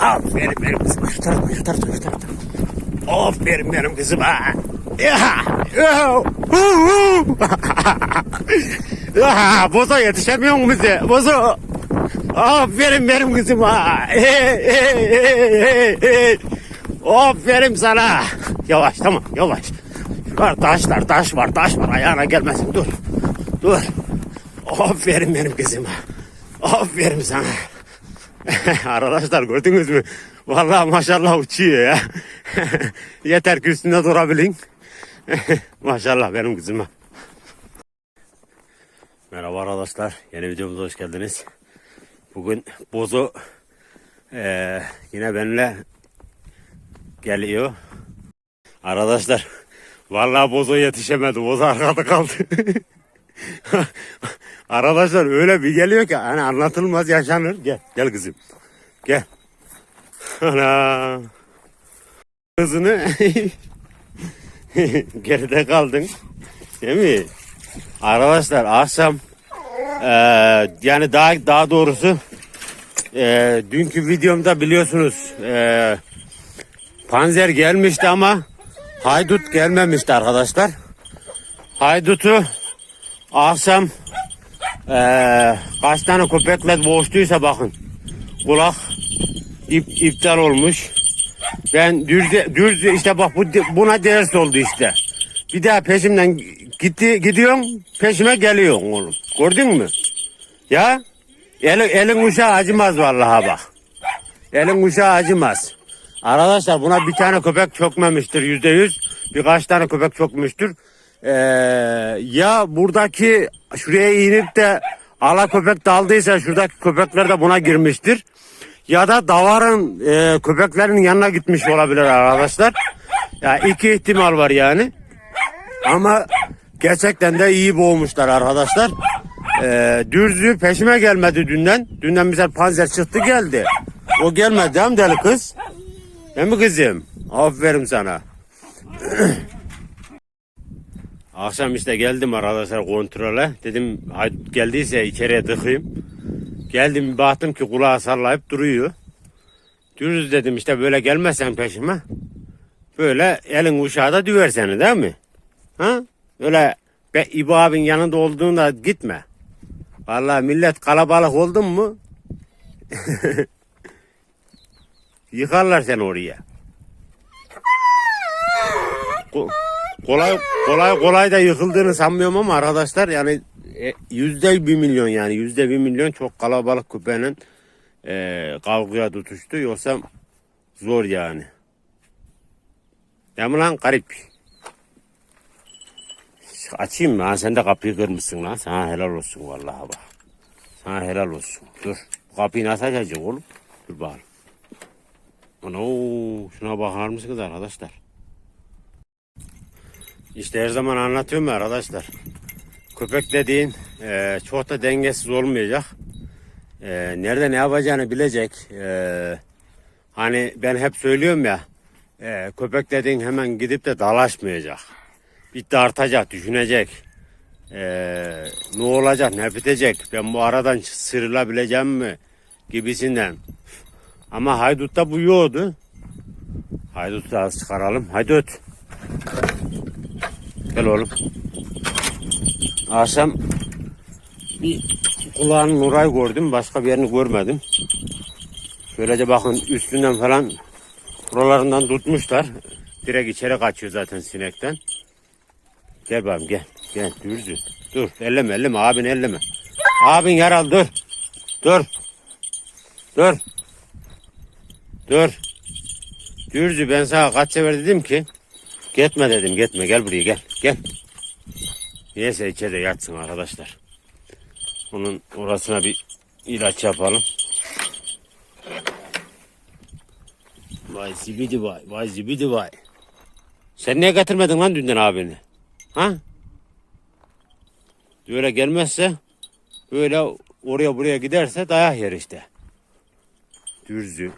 Aferin benim kızıma. Şu tarafa, şu tarafa, şu tarafa. Aferin benim kızıma. Bozo yetişemiyor mu bize? Bozo. Aferin benim kızıma. Aferin sana. Yavaş tamam yavaş. Var taşlar taş var taş var ayağına gelmesin dur. Dur. Aferin benim kızıma. Aferin sana. Arkadaşlar gördünüz mü? Vallahi maşallah uçuyor ya. Yeter ki üstünde durabilin. maşallah benim kızıma. Merhaba arkadaşlar. Yeni videomuza hoş geldiniz. Bugün Bozo eee, yine benimle geliyor. Arkadaşlar vallahi Bozo yetişemedi. Bozo arkada kaldı. Arkadaşlar öyle bir geliyor ki hani anlatılmaz yaşanır. Gel gel kızım. Gel. Ana. Kızını geride kaldın. Değil mi? Arkadaşlar akşam eee, yani daha daha doğrusu eee, dünkü videomda biliyorsunuz eee, Panzer gelmişti ama Haydut gelmemişti arkadaşlar. Haydut'u akşam eee, kaç tane köpekle boğuştuysa bakın kulak ip, iptal olmuş. Ben düz, düz işte bak bu, buna ders oldu işte. Bir daha peşimden gitti gidiyorsun peşime geliyorsun oğlum. Gördün mü? Ya elin, elin uşağı acımaz vallahi bak. Elin uşağı acımaz. Arkadaşlar buna bir tane köpek çökmemiştir yüzde yüz. Birkaç tane köpek çökmüştür. Ee, ya buradaki şuraya inip de ala köpek daldıysa şuradaki köpekler de buna girmiştir. Ya da davarın e, köpeklerin yanına gitmiş olabilir arkadaşlar. Ya iki ihtimal var yani. Ama gerçekten de iyi boğmuşlar arkadaşlar. Ee, dürzü peşime gelmedi dünden. Dünden bize panzer çıktı geldi. O gelmedi mi deli kız? Değil mi kızım? Aferin sana. Akşam işte geldim arkadaşlar kontrole. Dedim "Hay- geldiyse içeriye tıkayım. Geldim baktım ki kulağı sallayıp duruyor. Dürüst dedim işte böyle gelmezsen peşime. Böyle elin uşağı da düver seni değil mi? Ha? Öyle be, İbo abin yanında olduğunda gitme. Vallahi millet kalabalık oldun mu? Yıkarlar seni oraya. Ko- kolay kolay kolay da yıkıldığını sanmıyorum ama arkadaşlar yani e, yüzde bir milyon yani yüzde bir milyon çok kalabalık köpeğinin e, kavgaya tutuştu yoksa zor yani. Ya lan garip. Açayım mı? Sen de kapıyı kırmışsın lan. Sana helal olsun vallahi bak. Sana helal olsun. Dur. Bu kapıyı nasıl açacak oğlum? Dur bakalım. Ana şuna bakar mısınız arkadaşlar? İşte her zaman anlatıyorum arkadaşlar. Köpek dediğin e, çok da dengesiz olmayacak. E, nerede ne yapacağını bilecek. E, hani ben hep söylüyorum ya. E, köpek dediğin hemen gidip de dalaşmayacak. Bir tartacak, düşünecek. E, ne olacak, ne bitecek? Ben bu aradan sıyrılabileceğim mi? Gibisinden. Ama haydutta bu yoğdu. Haydut'u da çıkaralım. Haydut. Gel oğlum. Akşam bir kulağının Nuray gördüm. Başka bir yerini görmedim. Şöylece bakın üstünden falan buralarından tutmuşlar. Direkt içeri kaçıyor zaten sinekten. Gel bakayım gel. Gel dürzü. Dur elleme elleme abin elleme. Abin yaralı dur. Dur. Dur. Dur. Dürzü ben sana kaç sefer dedim ki gitme dedim gitme gel buraya gel gel. Neyse içeride yatsın arkadaşlar. Onun orasına bir ilaç yapalım. Vay zibidi vay vay zibidi vay. Sen niye getirmedin lan dünden abini? Ha? Böyle gelmezse böyle oraya buraya giderse dayak yer işte. Dürzü.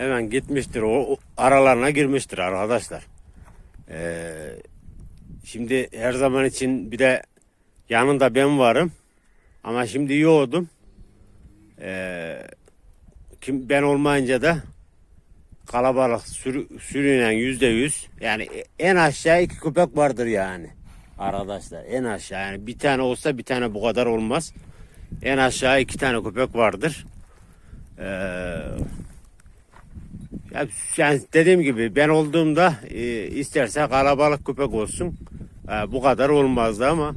Hemen gitmiştir o, o aralarına girmiştir arkadaşlar. Ee, şimdi her zaman için bir de yanında ben varım. Ama şimdi yoğurdum. Ee, kim ben olmayınca da kalabalık sürü, sürünen yüzde yüz yani en aşağı iki köpek vardır yani arkadaşlar en aşağı yani bir tane olsa bir tane bu kadar olmaz en aşağı iki tane köpek vardır ee, ya, yani dediğim gibi ben olduğumda e, isterse kalabalık köpek olsun Ee, bu kadar olmazdı ama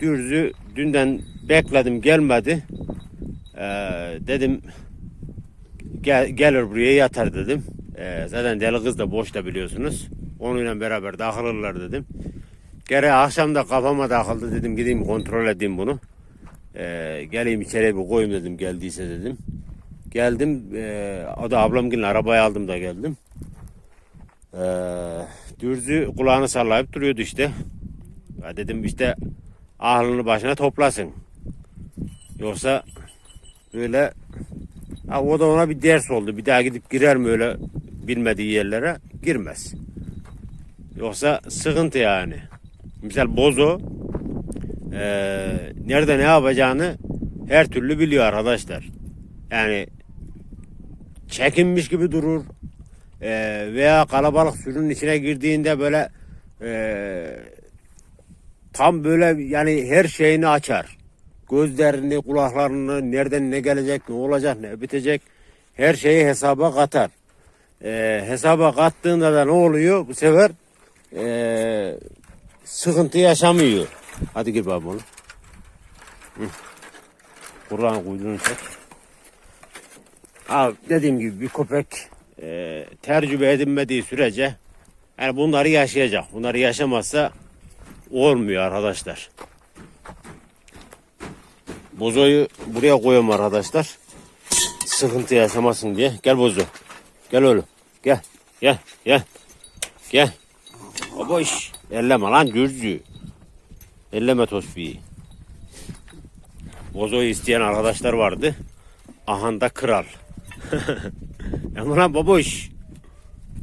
dürzü dünden bekledim gelmedi Ee, dedim gel, gelir buraya yatar dedim. Ee, zaten deli kız da boşta biliyorsunuz. Onunla beraber dağılırlar dedim. Geri akşam da kafama takıldı dedim gideyim kontrol edeyim bunu. Ee, geleyim içeriye bir koyayım dedim geldiyse dedim. Geldim o da ablamgilin arabayı aldım da geldim. Ee, dürzü kulağını sallayıp duruyordu işte. Ya dedim işte ahlını başına toplasın. Yoksa böyle Ha, o da ona bir ders oldu. Bir daha gidip girer mi öyle bilmediği yerlere? Girmez. Yoksa sıkıntı yani. Misal Bozo eee, nerede ne yapacağını her türlü biliyor arkadaşlar. Yani çekinmiş gibi durur. Eee, veya kalabalık sürünün içine girdiğinde böyle eee, tam böyle yani her şeyini açar gözlerini, kulaklarını, nereden ne gelecek, ne olacak, ne bitecek her şeyi hesaba katar. Ee, hesaba kattığında da ne oluyor? Bu sefer ee, sıkıntı yaşamıyor. Hadi gir baba. Hı. Kur'an kuyruğunu çek. Abi dediğim gibi bir köpek ee, tecrübe edinmediği sürece yani bunları yaşayacak. Bunları yaşamazsa olmuyor arkadaşlar. Bozoyu buraya koyuyorum arkadaşlar. Sıkıntı yaşamasın diye. Gel Bozo. Gel oğlum. Gel. Gel. Gel. Gel. Baba iş. Elleme lan dürzü. Elleme tosbiyi. Bozoyu isteyen arkadaşlar vardı. Ahanda kral. Ama lan baba iş.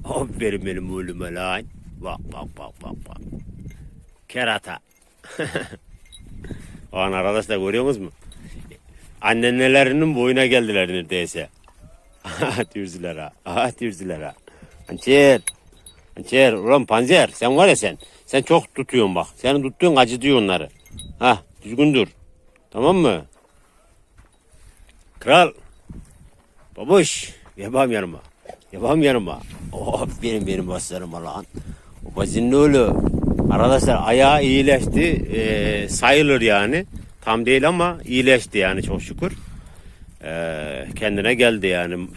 Aferin benim oğluma lan. Bak bak bak bak bak. Kerata. O an arkadaşlar görüyor musunuz mu? Anneannelerinin boyuna geldiler neredeyse. Aha dürzüler ha. Aha dürzüler ha. Hançer. Hançer. Ulan panzer. Sen var ya sen. Sen çok tutuyorsun bak. Senin tuttuğun acıtıyor onları. Ha düzgün dur. Tamam mı? Kral. Babuş. Yapam yanıma. Yapam yanıma. Oh benim benim baslarım lan. O bazının oğlu. Arkadaşlar ayağı iyileşti. Ee, sayılır yani. Tam değil ama iyileşti yani çok şükür. Ee, kendine geldi yani.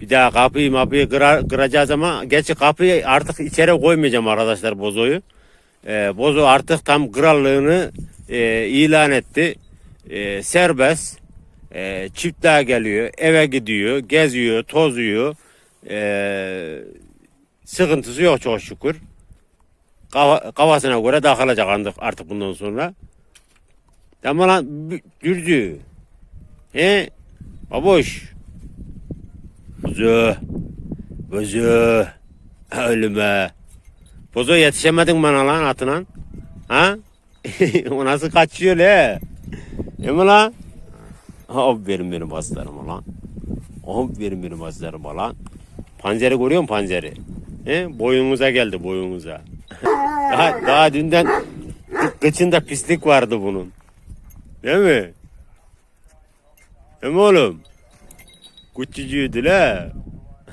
Bir daha kapıyı mapıyı kırar, kıracağız ama gerçi kapıyı artık içeri koymayacağım arkadaşlar Bozo'yu. Ee, Bozo artık tam krallığını e, ilan etti. E, serbest. E, çiftliğe geliyor, eve gidiyor, geziyor, tozuyor. E, sıkıntısı yok çok şükür. Kafa- kafasına göre takılacak artık, bundan sonra. Tamam lan dürzü. He? Baboş. Bozu. Bozu. Ölüme. Bozo yetişemedin bana lan atına. Ha? o nasıl kaçıyor le? Değil mi lan? Aferin benim aslarıma lan. Aferin benim aslarıma lan. Panzeri görüyor musun panzeri? He? Boyunuza geldi boyunuza. daha, daha dünden kı- kıçında pislik vardı bunun. Değil mi? Değil mi oğlum? Küçücüğüydü la.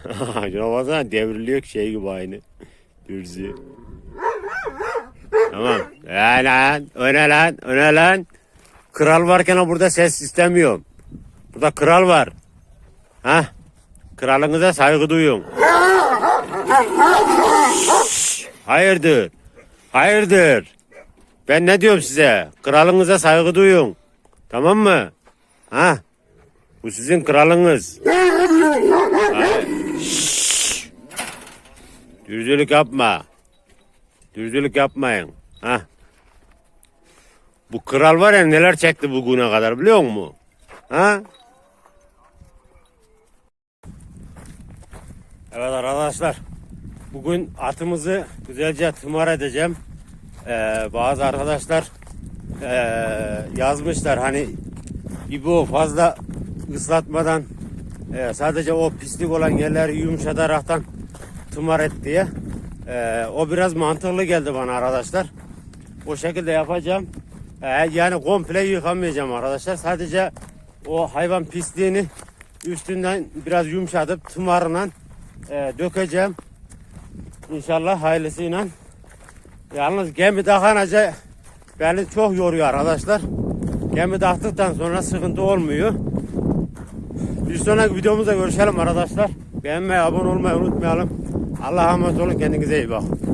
Şuna baksana devriliyor şey gibi aynı. Dürzü. Tamam. Ya lan, öne lan, öne lan. Kral varken burada ses istemiyorum. Burada kral var. Ha? Kralınıza saygı duyun. Hayırdır? Hayırdır? Ben ne diyorum size? Kralınıza saygı duyun. Tamam mı? Ha? Bu sizin kralınız. Dürzülük yapma. Dürzülük yapmayın. Ha? Bu kral var ya neler çekti bugüne kadar biliyor musun? Ha? Evet arkadaşlar. Bugün atımızı güzelce tımar edeceğim. Ee, bazı arkadaşlar eee, yazmışlar hani İbo fazla ıslatmadan eee, sadece o pislik olan yerleri yumuşataraktan tımar et diye. Eee, o biraz mantıklı geldi bana arkadaşlar. O şekilde yapacağım. Eee, yani komple yıkamayacağım arkadaşlar. Sadece o hayvan pisliğini üstünden biraz yumuşatıp tımarla eee, dökeceğim. İnşallah hayırlısıyla. Yalnız gemi takanacak beni çok yoruyor arkadaşlar. Gemi taktıktan sonra sıkıntı olmuyor. Bir sonraki videomuzda görüşelim arkadaşlar. Beğenmeyi, abone olmayı unutmayalım. Allah'a emanet olun. Kendinize iyi bakın.